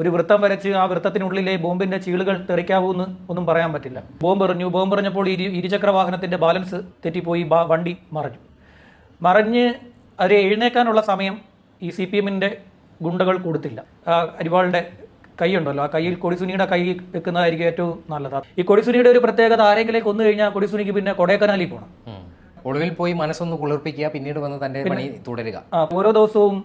ഒരു വൃത്തം വരച്ച് ആ വൃത്തത്തിനുള്ളിലെ ബോംബിന്റെ ചീളുകൾ തെറിക്കാവൂ എന്ന് ഒന്നും പറയാൻ പറ്റില്ല. ബോംബ് എറിഞ്ഞു. ബോംബ് എറിഞ്ഞപ്പോൾ ഇരു ഇരുചക്ര വാഹനത്തിന്റെ ബാലൻസ് തെറ്റിപ്പോയി. വണ്ടി മറഞ്ഞു. മറിഞ്ഞ് അവരെ എഴുന്നേക്കാനുള്ള സമയം ഈ സി പി എമ്മിന്റെ ഗുണ്ടകൾ കൊടുത്തില്ല. ആ അരിവാളുടെ കൈയുണ്ടല്ലോ. ആ കയ്യിൽ കൊടിസുനിയുടെ കൈ വെക്കുന്നതായിരിക്കും ഏറ്റവും നല്ലത്. ഈ കൊടിസുനിയുടെ ഒരു പ്രത്യേകത ആരെങ്കിലും കൊന്നു കഴിഞ്ഞാൽ കൊടിസുനിക്ക് പിന്നെ കൊടൈക്കനാലിൽ പോകണം ഒളിവിൽ പോയി മനസ്സൊന്ന് കുളിർപ്പിക്കുക പിന്നീട് വന്ന് തന്റെ പണി തുടരുക. ഓരോ ദിവസവും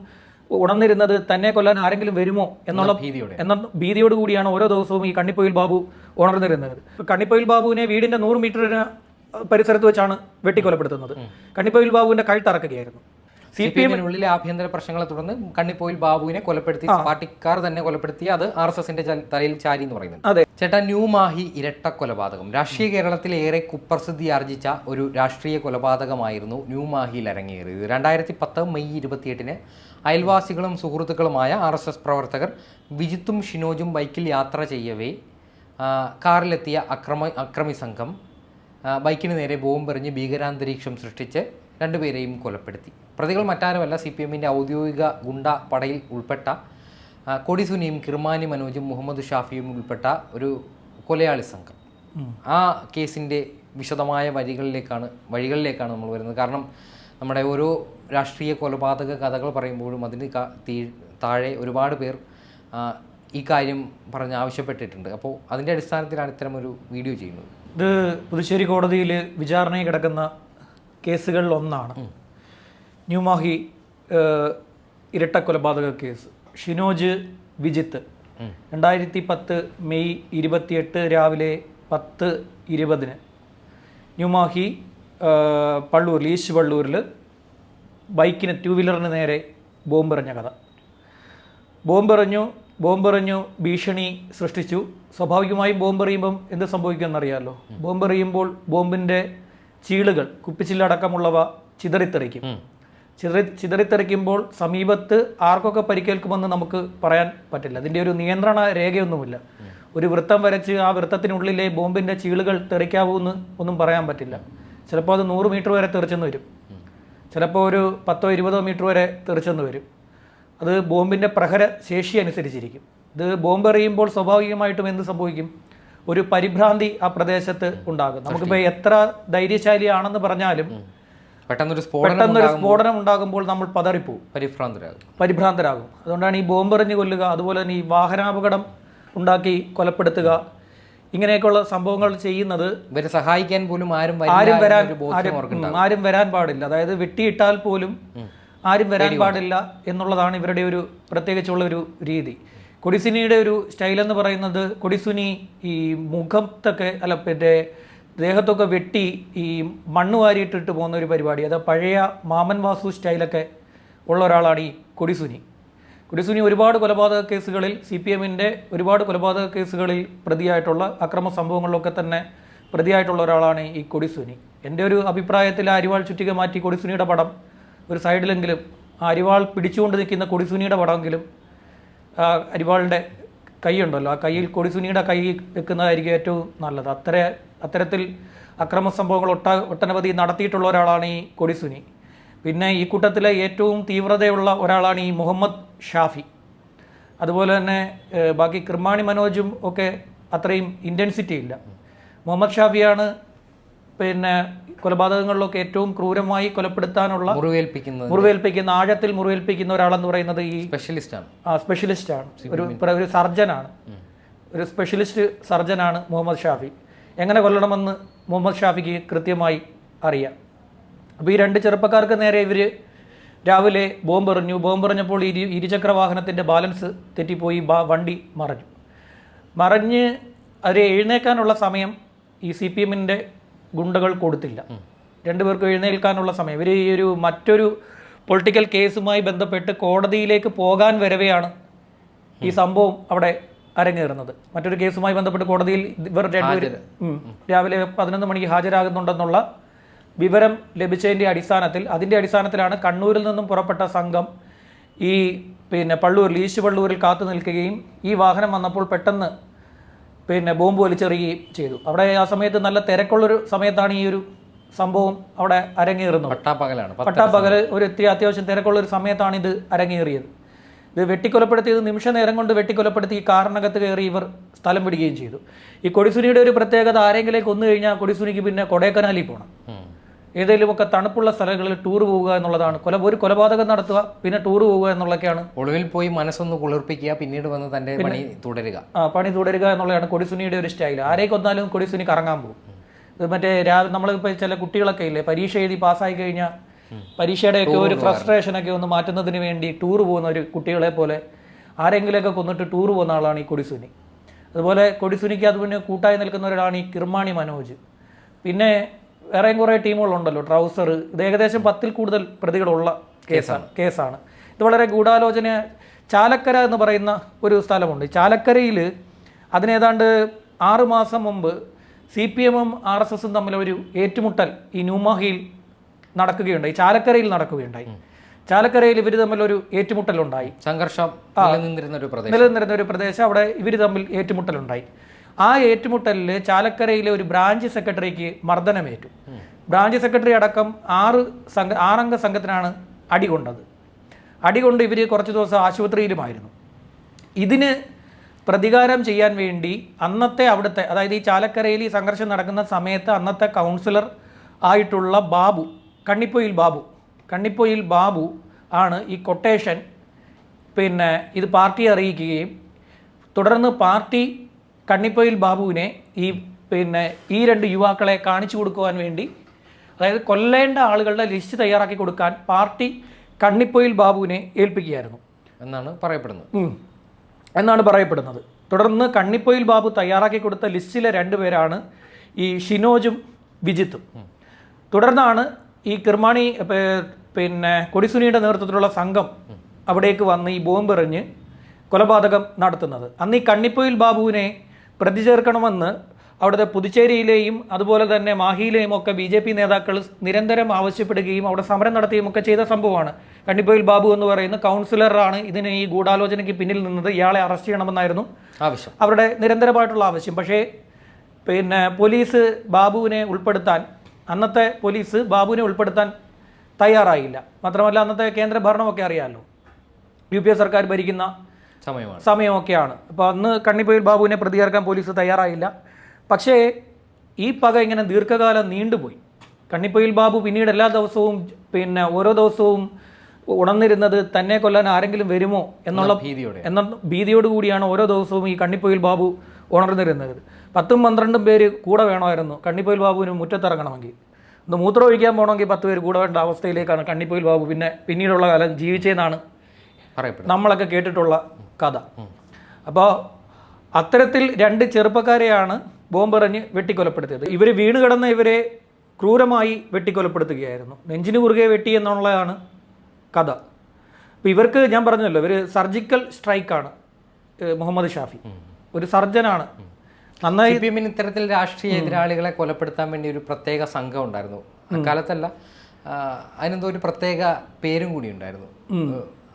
ഉണർന്നിരുന്നത് തന്നെ കൊല്ലാൻ ആരെങ്കിലും വരുമോ എന്നുള്ള ഭീതിയോടെ. എന്ന ഭീതിയോട് കൂടിയാണ് ഓരോ ദിവസവും ഈ കണ്ണിപ്പൊയിൽ ബാബു ഉണർന്നിരുന്നത്. കണ്ണിപ്പൊയിൽ ബാബുവിനെ വീടിന്റെ നൂറ് മീറ്ററിന് പരിസരത്ത് വെച്ചാണ് വെട്ടിക്കൊലപ്പെടുത്തുന്നത്. കണ്ണിപ്പൊയിൽ ബാബുവിന്റെ കഴുത്തറക്കുകയായിരുന്നു സി പി എമ്മിനുള്ളിലെ ആഭ്യന്തര പ്രശ്നങ്ങളെ തുടർന്ന് കണ്ണിപ്പോയിൽ ബാബുവിനെ കൊലപ്പെടുത്തി പാർട്ടിക്കാർ തന്നെ കൊലപ്പെടുത്തി. അത് ആർ എസ് എസിന്റെ തലയിൽ ചാരി എന്ന് പറയുന്നത് അതെ. ചേട്ടാ ന്യൂ മാഹി ഇരട്ട കൊലപാതകം. രാഷ്ട്രീയ കേരളത്തിൽ ഏറെ കുപ്രസിദ്ധി ആർജിച്ച ഒരു രാഷ്ട്രീയ കൊലപാതകമായിരുന്നു ന്യൂ മാഹിയിൽ അരങ്ങേറിയത്. രണ്ടായിരത്തി പത്ത് മെയ് ഇരുപത്തിയെട്ടിന് അയൽവാസികളും സുഹൃത്തുക്കളുമായ ആർ എസ് എസ് പ്രവർത്തകർ വിജിത്തും ഷിനോജും ബൈക്കിൽ യാത്ര ചെയ്യവേ കാറിലെത്തിയ അക്രമ അക്രമി സംഘം ബൈക്കിന് നേരെ ബോംബെറിഞ്ഞ് ഭീകരാന്തരീക്ഷം സൃഷ്ടിച്ച് രണ്ടുപേരെയും കൊലപ്പെടുത്തി. പ്രതികൾ മറ്റാരുമല്ല സി പി എമ്മിന്റെ ഔദ്യോഗിക ഗുണ്ട പടയിൽ ഉൾപ്പെട്ട കൊടിസുനിയും കിർമാനി മനോജും മുഹമ്മദ് ഷാഫിയും ഉൾപ്പെട്ട ഒരു കൊലയാളി സംഘം. ആ കേസിന്റെ വിശദമായ വഴികളിലേക്കാണ് വഴികളിലേക്കാണ് നമ്മൾ വരുന്നത്. കാരണം നമ്മുടെ ഓരോ രാഷ്ട്രീയ കൊലപാതക കഥകൾ പറയുമ്പോഴും അതിന് താഴെ ഒരുപാട് പേർ ഈ കാര്യം പറഞ്ഞ് ആവശ്യപ്പെട്ടിട്ടുണ്ട്. അപ്പോൾ അതിന്റെ അടിസ്ഥാനത്തിലാണ് ഇത്തരം ഒരു വീഡിയോ ചെയ്യുന്നത്. ഇത് പുതുശ്ശേരി കോടതിയിൽ വിചാരണയിൽ കിടക്കുന്ന കേസുകളിൽ ഒന്നാണ് ന്യൂമാഹി ഇരട്ട കൊലപാതക കേസ്. ഷിനോജ് വിജിത്ത്. രണ്ടായിരത്തി പത്ത് മെയ് ഇരുപത്തിയെട്ട് രാവിലെ പത്ത് ഇരുപതിന്. ന്യൂമാഹി പള്ളൂരിൽ ഈസ്റ്റ് പള്ളൂരിൽ ബൈക്കിന് ടു വീലറിന് നേരെ ബോംബെറിഞ്ഞ കഥ. ബോംബെറിഞ്ഞു ബോംബെറിഞ്ഞു ഭീഷണി സൃഷ്ടിച്ചു. സ്വാഭാവികമായും ബോംബെറിയുമ്പം എന്ത് സംഭവിക്കുമെന്നറിയാമല്ലോ ബോംബെറിയുമ്പോൾ ബോംബിന്റെ ചീളുകൾ കുപ്പിച്ചില്ലടക്കമുള്ളവ ചിതറിത്തെറിക്കും. ചിതറി ചിതറിത്തെറിക്കുമ്പോൾ സമീപത്ത് ആർക്കൊക്കെ പരിക്കേൽക്കുമെന്ന് നമുക്ക് പറയാൻ പറ്റില്ല. അതിന്റെ ഒരു നിയന്ത്രണ രേഖയൊന്നുമില്ല. ഒരു വൃത്തം വരച്ച് ആ വൃത്തത്തിനുള്ളിലെ ബോംബിന്റെ ചീളുകൾ തെറിക്കാവൂ എന്ന് ഒന്നും പറയാൻ പറ്റില്ല. ചിലപ്പോൾ അത് നൂറ് മീറ്റർ വരെ തെറിച്ചെന്ന് വരും. ചിലപ്പോൾ ഒരു പത്തോ ഇരുപതോ മീറ്റർ വരെ തെറിച്ചെന്ന് വരും. അത് ബോംബിന്റെ പ്രഹര ശേഷി അനുസരിച്ചിരിക്കും. ഇത് ബോംബ് എറിയുമ്പോൾ സ്വാഭാവികമായിട്ടും എന്ത് സംഭവിക്കും? ഒരു പരിഭ്രാന്തി ആ പ്രദേശത്ത് ഉണ്ടാകും. നമുക്കിപ്പോൾ എത്ര ധൈര്യശാലിയാണെന്ന് പറഞ്ഞാലും പെട്ടെന്നൊരു സ്ഫോടനം പെട്ടെന്നൊരു സ്ഫോടനം ഉണ്ടാകുമ്പോൾ നമ്മൾ പതറിപ്പോവും. പരിഭ്രാന്തരാകും. പരിഭ്രാന്തരാകും. അതുകൊണ്ടാണ് ഈ ബോംബെറിഞ്ഞ് കൊല്ലുക അതുപോലെ തന്നെ ഈ വാഹനാപകടം ഉണ്ടാക്കി കൊലപ്പെടുത്തുക ഇങ്ങനെയൊക്കെയുള്ള സംഭവങ്ങൾ ചെയ്യുന്നത് ഇവരെ സഹായിക്കാൻ പോലും ആരും ആരും വരാൻ ആരും വരാൻ പാടില്ല. അതായത് വെട്ടിയിട്ടാൽ പോലും ആരും വരാൻ പാടില്ല എന്നുള്ളതാണ് ഇവരുടെ ഒരു പ്രത്യേകിച്ചുള്ള ഒരു രീതി. കൊടിസുനിയുടെ ഒരു സ്റ്റൈൽ എന്ന് പറയുന്നത് കൊടിസുനി ഈ മുഖത്തൊക്കെ അല്ല പിന്നെ ദേഹത്തൊക്കെ വെട്ടി ഈ മണ്ണ് വാരിയിട്ടിട്ട് പോകുന്ന ഒരു പരിപാടി. അത് പഴയ മാമൻ വാസു സ്റ്റൈലൊക്കെ ഉള്ള ഒരാളാണ് ഈ കൊടിസുനി. കൊടിസുനി ഒരുപാട് കൊലപാതക കേസുകളിൽ സി പി എമ്മിന്റെ ഒരുപാട് കൊലപാതക കേസുകളിൽ പ്രതിയായിട്ടുള്ള അക്രമ സംഭവങ്ങളിലൊക്കെ തന്നെ പ്രതിയായിട്ടുള്ള ഒരാളാണ് ഈ കൊടിസുനി. എന്റെ ഒരു അഭിപ്രായത്തിൽ അരിവാൾ ചുറ്റിക മാറ്റി കൊടിസുനിയുടെ പടം ഒരു സൈഡിലെങ്കിലും അരിവാൾ പിടിച്ചുകൊണ്ട് നിൽക്കുന്ന കൊടിസുനിയുടെ പടമെങ്കിലും ആ അരിവാളിന്റെ കൈയുണ്ടല്ലോ. ആ കയ്യിൽ കൊടിസുനിയുടെ കൈ വെക്കുന്നതായിരിക്കും ഏറ്റവും നല്ലത്. അത്ര അത്തരത്തിൽ അക്രമ സംഭവങ്ങൾ ഒട്ട ഒട്ടനവധി നടത്തിയിട്ടുള്ള ഒരാളാണ് ഈ കൊടിസുനി. പിന്നെ ഈ കൂട്ടത്തിലെ ഏറ്റവും തീവ്രതയുള്ള ഒരാളാണ് ഈ മുഹമ്മദ് ഷാഫി. അതുപോലെ തന്നെ ബാക്കി കൃമാണി മനോജും ഒക്കെ അത്രയും ഇന്റൻസിറ്റി ഇല്ല. മുഹമ്മദ് ഷാഫിയാണ് പിന്നെ കൊലപാതകങ്ങളിലൊക്കെ ഏറ്റവും ക്രൂരമായി കൊലപ്പെടുത്താനുള്ള മുറിവേൽപ്പിക്കുന്നത്. മുറിവേൽപ്പിക്കുന്ന ആഴത്തിൽ മുറിവേൽപ്പിക്കുന്ന ഒരാളെന്ന് പറയുന്നത് ഈ സ്പെഷ്യലിസ്റ്റ് ആണ്. ആ സ്പെഷ്യലിസ്റ്റ് ആണ്. ഒരു ഒരു സർജനാണ്. ഒരു സ്പെഷ്യലിസ്റ്റ് സർജനാണ് മുഹമ്മദ് ഷാഫി. എങ്ങനെ കൊല്ലണമെന്ന് മുഹമ്മദ് ഷാഫിക്ക് കൃത്യമായി അറിയാം. അപ്പോൾ ഈ രണ്ട് ചെറുപ്പക്കാർക്ക് നേരെ ഇവർ രാവിലെ ബോംബെറിഞ്ഞു. ബോംബെറിഞ്ഞപ്പോൾ ഇരു ഇരുചക്ര വാഹനത്തിന്റെ ബാലൻസ് തെറ്റിപ്പോയി. ബാ- വണ്ടി മറഞ്ഞു. മറിഞ്ഞ് അവരെ എഴുന്നേക്കാനുള്ള സമയം ഈ സി പി എമ്മിന്റെ ഗുണ്ടകൾ കൊടുത്തില്ല. രണ്ടുപേർക്കും എഴുന്നേൽക്കാനുള്ള സമയം. ഇവർ ഈ ഒരു മറ്റൊരു പൊളിറ്റിക്കൽ കേസുമായി ബന്ധപ്പെട്ട് കോടതിയിലേക്ക് പോകാൻ വരവെയാണ് ഈ സംഭവം അവിടെ അരങ്ങേറുന്നത്. മറ്റൊരു കേസുമായി ബന്ധപ്പെട്ട് കോടതിയിൽ ഇവർ രണ്ടുപേരും രാവിലെ പതിനൊന്ന് മണിക്ക് ഹാജരാകുന്നുണ്ടെന്നുള്ള വിവരം ലഭിച്ചതിന്റെ അടിസ്ഥാനത്തിൽ അതിന്റെ അടിസ്ഥാനത്തിലാണ് കണ്ണൂരിൽ നിന്നും പുറപ്പെട്ട സംഘം ഈ പിന്നെ പള്ളൂരിൽ ഈശു പള്ളൂരിൽ കാത്തു നിൽക്കുകയും ഈ വാഹനം വന്നപ്പോൾ പെട്ടെന്ന് പിന്നെ ബോംബ് വലിച്ചെറിയുകയും ചെയ്തു. അവിടെ ആ സമയത്ത് നല്ല തിരക്കുള്ളൊരു സമയത്താണ് ഈ ഒരു സംഭവം അവിടെ അരങ്ങേറുന്നത്. പട്ടാപ്പകലാണ്. പട്ടാപ്പകൽ ഒരു ഇത്തിരി അത്യാവശ്യം തിരക്കുള്ളൊരു സമയത്താണ് ഇത് അരങ്ങേറിയത്. ഇത് വെട്ടിക്കൊലപ്പെടുത്തിയത് നിമിഷ നേരം കൊണ്ട് വെട്ടിക്കൊലപ്പെടുത്തി ഈ കാറിനകത്ത് കയറി ഇവർ സ്ഥലം പിടിക്കുകയും ചെയ്തു. ഈ കൊടിസുനിയുടെ ഒരു പ്രത്യേകത ആരെങ്കിലും കൊന്നു കഴിഞ്ഞാൽ കൊടിസുനിക്ക് പിന്നെ കൊടൈക്കനാലിൽ പോകണം. ഏതെങ്കിലുമൊക്കെ തണുപ്പുള്ള സ്ഥലങ്ങളിൽ ടൂർ പോവുക എന്നുള്ളതാണ്. കൊല ഒരു കൊലപാതകം നടത്തുക പിന്നെ ടൂർ പോവുക എന്നുള്ളതൊക്കെയാണ്. ഒളിവിൽ പോയി മനസ്സൊന്ന് കുളിർപ്പിക്കുക പിന്നീട് വന്ന് തന്റെ പണി തുടരുക. ആ, പണി തുടരുക എന്നുള്ളതാണ് കൊടിസുനിയുടെ ഒരു സ്റ്റൈൽ ആരെ കൊന്നാലും കൊടിസുനി കറങ്ങാൻ പോകും. ഇത് മറ്റേ രാ നമ്മളിപ്പോൾ ചില കുട്ടികളൊക്കെ ഇല്ലേ പരീക്ഷ എഴുതി പാസ്സായി കഴിഞ്ഞാൽ പരീക്ഷയുടെയൊക്കെ ഒരു ഫ്രസ്ട്രേഷനൊക്കെ ഒന്ന് മാറ്റുന്നതിന് വേണ്ടി ടൂർ പോകുന്ന ഒരു കുട്ടികളെ പോലെ ആരെങ്കിലുമൊക്കെ കൊന്നിട്ട് ടൂർ പോകുന്ന ആളാണ് ഈ കൊടിസുനി അതുപോലെ കൊടിസുനിക്ക് അത് പിന്നെ കൂട്ടായി നിൽക്കുന്ന ഒരാളാണ് ഈ കിർമാണി മനോജ്. പിന്നെ വേറെയും കുറേ ടീമുകളുണ്ടല്ലോ. ട്രൗസർ. ഇത് ഏകദേശം പത്തിൽ കൂടുതൽ പ്രതികളുള്ള കേസാണ്. കേസാണ്. ഇത് വളരെ ഗൂഢാലോചന ചാലക്കര എന്ന് പറയുന്ന ഒരു സ്ഥലമുണ്ട്. ചാലക്കരയിൽ അതിനേതാണ്ട് ആറ് മാസം മുമ്പ് സി പി എമ്മും ആർ എസ് എസും തമ്മിലൊരു ഏറ്റുമുട്ടൽ ഈ ന്യൂമാഹിയിൽ നടക്കുകയുണ്ടായി. ചാലക്കരയിൽ നടക്കുകയുണ്ടായി. ചാലക്കരയിൽ ഇവർ തമ്മിലൊരു ഏറ്റുമുട്ടലുണ്ടായി. സംഘർഷം നിലനിന്നിരുന്ന ഒരു പ്രദേശം. നിലനിന്നിരുന്ന ഒരു പ്രദേശം. അവിടെ ഇവർ തമ്മിൽ ഏറ്റുമുട്ടലുണ്ടായി. ആ ഏറ്റുമുട്ടലിൽ ചാലക്കരയിലെ ഒരു ബ്രാഞ്ച് സെക്രട്ടറിക്ക് മർദ്ദനമേറ്റു. ബ്രാഞ്ച് സെക്രട്ടറി അടക്കം ആറ് സംഘ ആറംഗ സംഘത്തിനാണ് അടികൊണ്ടത്. അടികൊണ്ട് ഇവർ കുറച്ച് ദിവസം ആശുപത്രിയിലുമായിരുന്നു. ഇതിന് പ്രതികാരം ചെയ്യാൻ വേണ്ടി അന്നത്തെ അവിടുത്തെ അതായത് ഈ ചാലക്കരയിൽ ഈ സംഘർഷം നടക്കുന്ന സമയത്ത് അന്നത്തെ കൗൺസിലർ ആയിട്ടുള്ള ബാബു കണ്ണിപ്പൊയിൽ ബാബു കണ്ണിപ്പൊയിൽ ബാബു ആണ് ഈ കൊട്ടേഷൻ പിന്നെ ഇത് പാർട്ടിയെ അറിയിക്കുകയും തുടർന്ന് പാർട്ടി കണ്ണിപ്പൊയിൽ ബാബുവിനെ ഈ പിന്നെ ഈ രണ്ട് യുവാക്കളെ കാണിച്ചു കൊടുക്കുവാൻ വേണ്ടി അതായത് കൊല്ലേണ്ട ആളുകളുടെ ലിസ്റ്റ് തയ്യാറാക്കി കൊടുക്കാൻ പാർട്ടി കണ്ണിപ്പൊയിൽ ബാബുവിനെ ഏൽപ്പിക്കുകയായിരുന്നു. എന്നാണ് പറയപ്പെടുന്നത്. എന്നാണ് പറയപ്പെടുന്നത്. തുടർന്ന് കണ്ണിപ്പൊയിൽ ബാബു തയ്യാറാക്കി കൊടുത്ത ലിസ്റ്റിലെ രണ്ടുപേരാണ് ഈ ഷിനോജും വിജിത്തും. തുടർന്നാണ് ഈ കിർമാണി പിന്നെ കൊടിസുനിയുടെ നേതൃത്വത്തിലുള്ള സംഘം അവിടേക്ക് വന്ന് ഈ ബോംബെറിഞ്ഞ് കൊലപാതകം നടത്തുന്നത്. അന്ന് ഈ കണ്ണിപ്പൊയിൽ ബാബുവിനെ പ്രതി ചേർക്കണമെന്ന് അവിടുത്തെ പുതുച്ചേരിയിലെയും അതുപോലെ തന്നെ മാഹിയിലെയും ഒക്കെ ബി ജെ പി നേതാക്കൾ നിരന്തരം ആവശ്യപ്പെടുകയും അവിടെ സമരം നടത്തുകയും ഒക്കെ ചെയ്ത സംഭവമാണ്. കണ്ണിപ്പോയിൽ ബാബു എന്ന് പറയുന്ന കൗൺസിലറാണ് ഇതിന് ഈ ഗൂഢാലോചനയ്ക്ക് പിന്നിൽ നിന്നത്. ഇയാളെ അറസ്റ്റ് ചെയ്യണമെന്നായിരുന്നു. ആവശ്യം. അവരുടെ നിരന്തരമായിട്ടുള്ള ആവശ്യം. പക്ഷേ പിന്നെ പോലീസ് ബാബുവിനെ ഉൾപ്പെടുത്താൻ അന്നത്തെ പോലീസ് ബാബുവിനെ ഉൾപ്പെടുത്താൻ തയ്യാറായില്ല. മാത്രമല്ല അന്നത്തെ കേന്ദ്ര ഭരണമൊക്കെ അറിയാമല്ലോ യു പി എ സർക്കാർ ഭരിക്കുന്ന സമയമാണ്. സമയമൊക്കെയാണ്. അപ്പോൾ അന്ന് കണ്ണിപ്പൊയിൽ ബാബുവിനെ പ്രതികർക്കാൻ പോലീസ് തയ്യാറായില്ല. പക്ഷേ ഈ പക ഇങ്ങനെ ദീർഘകാലം നീണ്ടുപോയി. കണ്ണിപ്പൊയിൽ ബാബു പിന്നീട് എല്ലാ ദിവസവും പിന്നെ ഓരോ ദിവസവും ഉണർന്നിരുന്നത് തന്നെ കൊല്ലാൻ ആരെങ്കിലും വരുമോ എന്നുള്ള ഭീതിയോടെ. എന്ന ഭീതിയോട് കൂടിയാണ് ഓരോ ദിവസവും ഈ കണ്ണിപ്പൊയിൽ ബാബു ഉണർന്നിരുന്നത്. പത്തും പന്ത്രണ്ടും പേര് കൂടെ വേണമായിരുന്നു കണ്ണിപ്പൊയിൽ ബാബുവിന് മുറ്റത്തിറങ്ങണമെങ്കിൽ. ഒന്ന് മൂത്രം ഒഴിക്കാൻ പോകണമെങ്കിൽ പത്ത് പേര് കൂടെ വേണ്ട അവസ്ഥയിലേക്കാണ് കണ്ണിപ്പൊയിൽ ബാബു പിന്നെ പിന്നീടുള്ള കാലം ജീവിച്ചതെന്നാണ് നമ്മളൊക്കെ കേട്ടിട്ടുള്ള കഥ. അപ്പോൾ അത്തരത്തിൽ രണ്ട് ചെറുപ്പക്കാരെയാണ് ബോംബെറിഞ്ഞ് വെട്ടിക്കൊലപ്പെടുത്തിയത്. ഇവർ വീണ് കിടന്ന ഇവരെ ക്രൂരമായി വെട്ടിക്കൊലപ്പെടുത്തുകയായിരുന്നു. നെഞ്ചിന് കുറുകെ വെട്ടി എന്നുള്ളതാണ് കഥ. അപ്പോൾ ഇവർക്ക് ഞാൻ പറഞ്ഞല്ലോ ഇവർ സർജിക്കൽ സ്ട്രൈക്കാണ് മുഹമ്മദ് ഷാഫി. ഒരു സർജനാണ്. നന്നായി സി പി എമ്മിന് ഇത്തരത്തിൽ രാഷ്ട്രീയ എതിരാളികളെ കൊലപ്പെടുത്താൻ വേണ്ടി ഒരു പ്രത്യേക സംഘം ഉണ്ടായിരുന്നു. അക്കാലത്തല്ല അതിനെന്തോ ഒരു പ്രത്യേക പേരും കൂടി ഉണ്ടായിരുന്നു.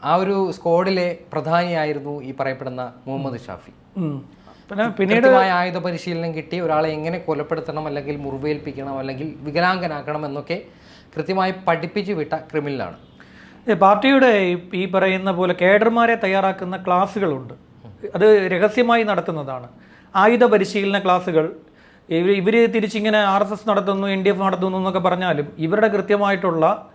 ആ ഒരു സ്ക്വാഡിലെ പ്രധാനിയായിരുന്നു ഈ പറയപ്പെടുന്ന മുഹമ്മദ് ഷാഫി. പിന്നെ പിന്നീട് ആയുധ പരിശീലനം കിട്ടി ഒരാളെ എങ്ങനെ കൊലപ്പെടുത്തണം അല്ലെങ്കിൽ മുറിവേൽപ്പിക്കണം അല്ലെങ്കിൽ വികലാംഗനാക്കണം എന്നൊക്കെ കൃത്യമായി പഠിപ്പിച്ചു വിട്ട ക്രിമിനലാണ്. പാർട്ടിയുടെ ഈ- ഈ പറയുന്ന പോലെ കേഡർമാരെ തയ്യാറാക്കുന്ന ക്ലാസ്സുകളുണ്ട്. അത് രഹസ്യമായി നടത്തുന്നതാണ് ആയുധ പരിശീലന ക്ലാസ്സുകൾ ഇവർ ഇവർ തിരിച്ചിങ്ങനെ ആർ എസ് എസ് നടത്തുന്നു എൻ ഡി എഫ് നടത്തുന്നു എന്നൊക്കെ പറഞ്ഞാലും ഇവരുടെ കൃത്യമായിട്ടുള്ള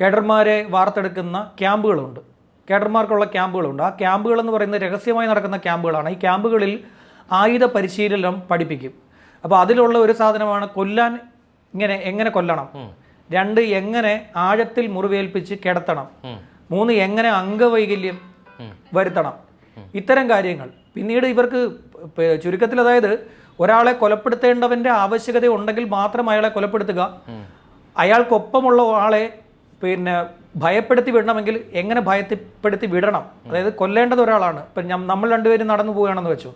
കേഡർമാരെ വാർത്തെടുക്കുന്ന ക്യാമ്പുകളുണ്ട്. കേഡർമാർക്കുള്ള ക്യാമ്പുകളുണ്ട്. ആ ക്യാമ്പുകൾ എന്ന് പറയുന്നത് രഹസ്യമായി നടക്കുന്ന ക്യാമ്പുകളാണ്. ഈ ക്യാമ്പുകളിൽ ആയുധ പരിശീലനം പഠിപ്പിക്കും. അപ്പോൾ അതിലുള്ള ഒരു സാധനമാണ് കൊല്ലാൻ ഇങ്ങനെ എങ്ങനെ കൊല്ലണം? രണ്ട് എങ്ങനെ ആഴത്തിൽ മുറിവേൽപ്പിച്ച് കിടത്തണം? മൂന്ന് എങ്ങനെ അംഗവൈകല്യം വരുത്തണം? ഇത്തരം കാര്യങ്ങൾ. പിന്നീട് ഇവർക്ക് ചുരുക്കത്തിൽ അതായത് ഒരാളെ കൊലപ്പെടുത്തേണ്ടവന്റെ ആവശ്യകത ഉണ്ടെങ്കിൽ മാത്രം അയാളെ കൊലപ്പെടുത്തുക. അയാൾക്കൊപ്പമുള്ള ആളെ പിന്നെ ഭയപ്പെടുത്തി വിടണമെങ്കിൽ എങ്ങനെ ഭയപ്പെടുത്തി വിടണം? അതായത് കൊല്ലേണ്ടത് ഒരാളാണ്. ഇപ്പം നമ്മൾ രണ്ടുപേരും നടന്നു പോവുകയാണെന്ന് വെച്ചു.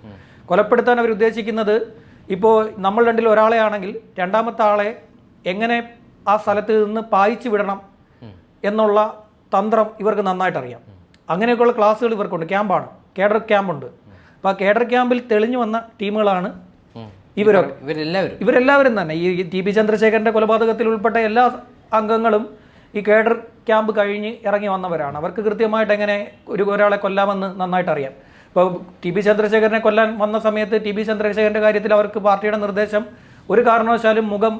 കൊലപ്പെടുത്താൻ അവർ ഉദ്ദേശിക്കുന്നത് ഇപ്പോൾ നമ്മൾ രണ്ടിൽ ഒരാളെ ആണെങ്കിൽ രണ്ടാമത്തെ ആളെ എങ്ങനെ ആ സ്ഥലത്ത് നിന്ന് പായിച്ചു വിടണം എന്നുള്ള തന്ത്രം ഇവർക്ക് നന്നായിട്ട് അറിയാം അങ്ങനെയൊക്കെയുള്ള ക്ലാസ്സുകൾ ഇവർക്കുണ്ട്. ക്യാമ്പാണ്. കേഡർ ക്യാമ്പുണ്ട്. അപ്പോൾ ആ കേഡർ ക്യാമ്പിൽ തെളിഞ്ഞു വന്ന ടീമുകളാണ് ഇവരൊക്കെ. ഇവരെല്ലാവരും. ഇവരെല്ലാവരും തന്നെ. ഈ ടി പി ചന്ദ്രശേഖരന്റെ കൊലപാതകത്തിൽ ഉൾപ്പെട്ട എല്ലാ അംഗങ്ങളും ഈ കേഡർ ക്യാമ്പ് കഴിഞ്ഞ് ഇറങ്ങി വന്നവരാണ്. അവർക്ക് കൃത്യമായിട്ട് എങ്ങനെ ഒരു ഒരാളെ കൊല്ലാമെന്ന് നന്നായിട്ട് അറിയാം ഇപ്പോൾ ടി ബി ചന്ദ്രശേഖരനെ കൊല്ലാൻ വന്ന സമയത്ത് ടി ബി ചന്ദ്രശേഖരന്റെ കാര്യത്തിൽ അവർക്ക് പാർട്ടിയുടെ നിർദ്ദേശം ഒരു കാരണവശാലും മുഖം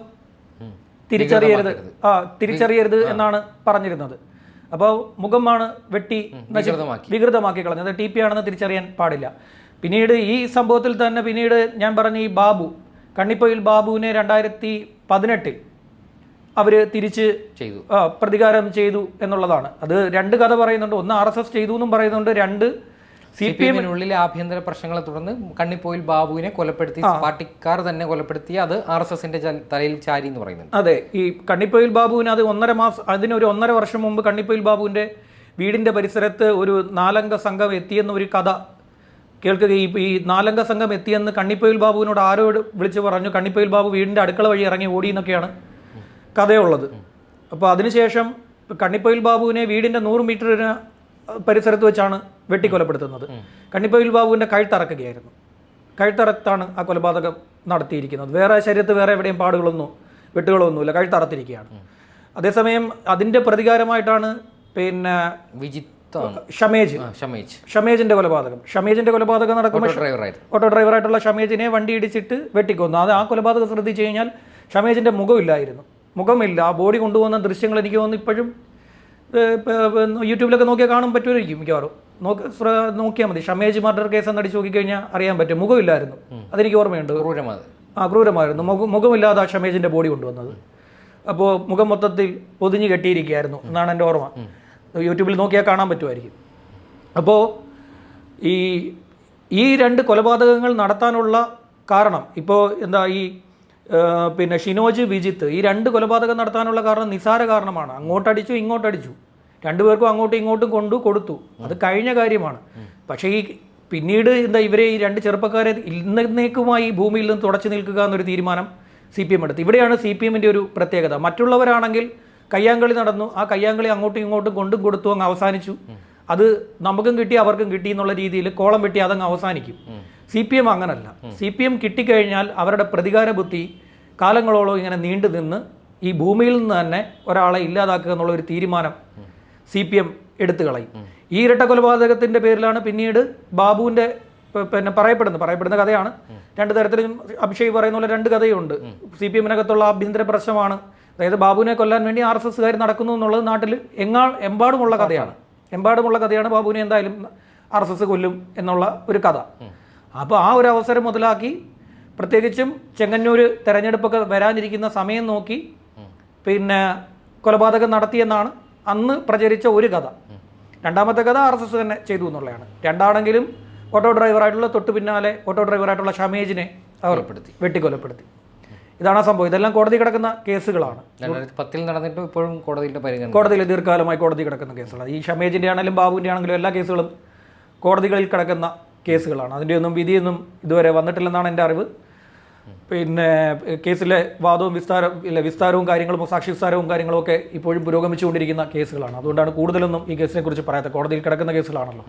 തിരിച്ചറിയരുത്. ആ തിരിച്ചറിയരുത് എന്നാണ് പറഞ്ഞിരുന്നത്. അപ്പോൾ മുഖമാണ് വെട്ടി വികൃതമാക്കി. വികൃതമാക്കി കളഞ്ഞത്. ടി പി ആണെന്ന് തിരിച്ചറിയാൻ പാടില്ല. പിന്നീട് ഈ സംഭവത്തിൽ തന്നെ പിന്നീട് ഞാൻ പറഞ്ഞ ഈ ബാബു കണ്ണിപ്പൊയിൽ ബാബുവിനെ രണ്ടായിരത്തി പതിനെട്ടിൽ അവർ തിരിച്ച് ചെയ്തു. പ്രതികാരം ചെയ്തു എന്നുള്ളതാണ്. അത് രണ്ട് കഥ പറയുന്നുണ്ട്. ഒന്ന് ആർ എസ് എസ് ചെയ്തു എന്നും പറയുന്നുണ്ട്. രണ്ട് സി പി എമ്മിനുള്ളിലെ ആഭ്യന്തര പ്രശ്നങ്ങളെ തുടർന്ന് കണ്ണിപ്പോയിൽ ബാബുവിനെ കൊലപ്പെടുത്തി പാർട്ടിക്കാർ തന്നെ കൊലപ്പെടുത്തി അത് ആർ എസ് എസിന്റെ തലയിൽ ചാരി എന്ന് പറയുന്നുണ്ട്. അതെ. ഈ കണ്ണിപ്പോയിൽ ബാബുവിന് അത് ഒന്നര മാസം അതിനൊരു ഒന്നര വർഷം മുമ്പ് കണ്ണിപ്പോയിൽ ബാബുവിന്റെ വീടിന്റെ പരിസരത്ത് ഒരു നാലംഗ സംഘം എത്തിയെന്ന ഒരു കഥ കേൾക്കുകയും ഈ നാലംഗ സംഘം എത്തിയെന്ന് കണ്ണിപ്പോയിൽ ബാബുവിനോട് ആരോട് വിളിച്ച് പറഞ്ഞു? കണ്ണിപ്പോയിൽ ബാബു വീടിന്റെ അടുക്കള വഴി ഇറങ്ങി ഓടി എന്നൊക്കെയാണ് കഥയുള്ളത്. അപ്പോൾ അതിനുശേഷം കണ്ണിപ്പൊയിൽ ബാബുവിനെ വീടിന്റെ നൂറ് മീറ്ററിന് പരിസരത്ത് വെച്ചാണ് വെട്ടിക്കൊലപ്പെടുത്തുന്നത്. കണ്ണിപ്പൊയിൽ ബാബുവിന്റെ കഴുത്തറക്കുകയായിരുന്നു കഴുത്തറത്താണ് ആ കൊലപാതകം നടത്തിയിരിക്കുന്നത്. വേറെ ശരീരത്ത് വേറെ എവിടെയും പാടുകളൊന്നും വെട്ടുകളൊന്നുമില്ല. കഴുത്തറത്തിരിക്കുകയാണ് അതേസമയം അതിന്റെ പ്രതികാരമായിട്ടാണ് പിന്നെ വിജിത്താണ്. ഷമേജ്. ഷമേജിന്റെ കൊലപാതകം. ഷമേജിന്റെ കൊലപാതകം നടക്കുമ്പോൾ ഓട്ടോ ഡ്രൈവറായിട്ടുള്ള ഷമേജിനെ വണ്ടി ഇടിച്ചിട്ട് വെട്ടിക്കൊന്നു. അത് ആ കൊലപാതകം ശ്രദ്ധിച്ചു കഴിഞ്ഞാൽ ഷമേജിന്റെ മുഖമില്ലായിരുന്നു മുഖമില്ല. ആ ബോഡി കൊണ്ടുപോകുന്ന ദൃശ്യങ്ങൾ എനിക്ക് തോന്നുന്നു ഇപ്പോഴും യൂട്യൂബിലൊക്കെ നോക്കിയാൽ കാണാൻ പറ്റുമായിരിക്കും മിക്കവാറും. നോക്ക് നോക്കിയാൽ മതി. ഷമേജ് മർഡർ കേസ് എന്നടിച്ച് നോക്കിക്കഴിഞ്ഞാൽ അറിയാൻ പറ്റും. മുഖമില്ലായിരുന്നു. അതെനിക്ക് ഓർമ്മയുണ്ട്. ക്രൂരമാണ് ആ ക്രൂരമായിരുന്നു. മുഖം മുഖമില്ലാതെ ആ ഷമേജിന്റെ ബോഡി കൊണ്ടുവന്നത്. അപ്പോൾ മുഖം മൊത്തത്തിൽ പൊതിഞ്ഞ് കെട്ടിയിരിക്കുകയായിരുന്നു എന്നാണ് എന്റെ ഓർമ്മ. യൂട്യൂബിൽ നോക്കിയാൽ കാണാൻ പറ്റുമായിരിക്കും. അപ്പോൾ ഈ ഈ രണ്ട് കൊലപാതകങ്ങൾ നടത്താനുള്ള കാരണം ഇപ്പോൾ എന്താ ഈ പിന്നെ ഷിനോജ് വിജിത്ത് ഈ രണ്ട് കൊലപാതകം നടത്താനുള്ള കാരണം നിസാര കാരണമാണ്. അങ്ങോട്ടടിച്ചു ഇങ്ങോട്ടടിച്ചു. രണ്ടുപേർക്കും അങ്ങോട്ടും ഇങ്ങോട്ടും കൊണ്ടു കൊടുത്തു. അത് കഴിഞ്ഞ കാര്യമാണ്. പക്ഷേ ഈ പിന്നീട് എന്താ ഇവരെ ഈ രണ്ട് ചെറുപ്പക്കാരെ ഇന്നേക്കുമായി ഭൂമിയിൽ നിന്ന് തുടച്ചു നിൽക്കുക എന്നൊരു തീരുമാനം സി പി എം എടുത്തു. ഇവിടെയാണ് സി പി എമ്മിന്റെ ഒരു പ്രത്യേകത. മറ്റുള്ളവരാണെങ്കിൽ കയ്യാങ്കളി നടന്നു. ആ കയ്യാങ്കളി അങ്ങോട്ടും ഇങ്ങോട്ടും കൊണ്ടും കൊടുത്തു അങ്ങ് അവസാനിച്ചു. അത് നമുക്കും കിട്ടി അവർക്കും കിട്ടി എന്നുള്ള രീതിയിൽ കോളം വെട്ടി അതങ്ങ് അവസാനിക്കും. സി പി എം അങ്ങനല്ല. സി പി എം കിട്ടിക്കഴിഞ്ഞാൽ അവരുടെ പ്രതികാര ബുദ്ധി കാലങ്ങളോളം ഇങ്ങനെ നീണ്ടു നിന്ന് ഈ ഭൂമിയിൽ നിന്ന് തന്നെ ഒരാളെ ഇല്ലാതാക്കുക എന്നുള്ള ഒരു തീരുമാനം സി പി എം എടുത്തു കളയും. ഈ ഇരട്ട കൊലപാതകത്തിന്റെ പേരിലാണ് പിന്നീട് ബാബുവിന്റെ പിന്നെ പറയപ്പെടുന്നത്. പറയപ്പെടുന്ന കഥയാണ്. രണ്ട് തരത്തിലും അഭിഷേക് പറയുന്ന പോലെ രണ്ട് കഥയുണ്ട്. സി പി എമ്മിനകത്തുള്ള ആഭ്യന്തര പ്രശ്നമാണ്. അതായത് ബാബുവിനെ കൊല്ലാൻ വേണ്ടി ആർ എസ് എസ്സുകാർ നടക്കുന്നു എന്നുള്ളത് നാട്ടിൽ എങ്ങാ എമ്പാടുമുള്ള കഥയാണ്. എമ്പാടുമുള്ള കഥയാണ് ബാബുവിനെ എന്തായാലും ആർ എസ് എസ് കൊല്ലും എന്നുള്ള ഒരു കഥ. അപ്പോൾ ആ ഒരു അവസരം മുതലാക്കി പ്രത്യേകിച്ചും ചെങ്ങന്നൂർ തെരഞ്ഞെടുപ്പൊക്കെ വരാനിരിക്കുന്ന സമയം നോക്കി പിന്നെ കൊലപാതകം നടത്തിയെന്നാണ് അന്ന് പ്രചരിച്ച ഒരു കഥ. രണ്ടാമത്തെ കഥ ആർ എസ് എസ് തന്നെ ചെയ്തു എന്നുള്ളതാണ്. രണ്ടാണെങ്കിലും ഓട്ടോ ഡ്രൈവറായിട്ടുള്ള തൊട്ടു പിന്നാലെ ഓട്ടോ ഡ്രൈവറായിട്ടുള്ള ഷമേജിനെ അവർ കൊലപ്പെടുത്തി. വെട്ടിക്കൊലപ്പെടുത്തി. ഇതാണ് ആ സംഭവം. ഇതെല്ലാം കോടതി കിടക്കുന്ന കേസുകളാണ്. പത്തിൽ നടന്നിട്ട് ഇപ്പോഴും കോടതിയുടെ പരിഗണന കോടതിയിൽ ദീർഘകാലമായി കോടതി കിടക്കുന്ന കേസുകളാണ്. ഈ ഷമേജിന്റെ ആണെങ്കിലും ബാബുവിന്റെ ആണെങ്കിലും എല്ലാ കേസുകളും കോടതികളിൽ കിടക്കുന്ന കേസുകളാണ്. അതിന്റെ ഒന്നും വിധിയൊന്നും ഇതുവരെ വന്നിട്ടില്ലെന്നാണ് എന്റെ അറിവ്. പിന്നെ കേസിലെ വാദവും വിസ്താരം ഇല്ല വിസ്താരവും കാര്യങ്ങളും സാക്ഷി വിസ്താരവും കാര്യങ്ങളും ഒക്കെ ഇപ്പോഴും പുരോഗമിച്ചുകൊണ്ടിരിക്കുന്ന കേസുകളാണ്. അതുകൊണ്ടാണ് കൂടുതലൊന്നും ഈ കേസിനെ കുറിച്ച് പറയാത്തത്. കോടതിയിൽ കിടക്കുന്ന കേസുകളാണല്ലോ.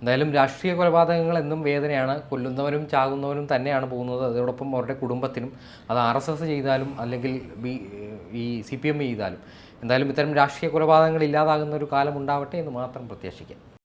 എന്തായാലും രാഷ്ട്രീയ കൊലപാതകങ്ങൾ എന്നും വേദനയാണ്. കൊല്ലുന്നവരും ചാകുന്നവരും തന്നെയാണ് പോകുന്നത്. അതോടൊപ്പം അവരുടെ കുടുംബത്തിനും അത് ആർ എസ് എസ് ചെയ്താലും അല്ലെങ്കിൽ ബി ഈ സി പി എം ചെയ്താലും. എന്തായാലും ഇത്തരം രാഷ്ട്രീയ കൊലപാതകങ്ങൾ ഇല്ലാതാകുന്ന ഒരു കാലം ഉണ്ടാവട്ടെ എന്ന് മാത്രം പ്രത്യാശിക്കാം.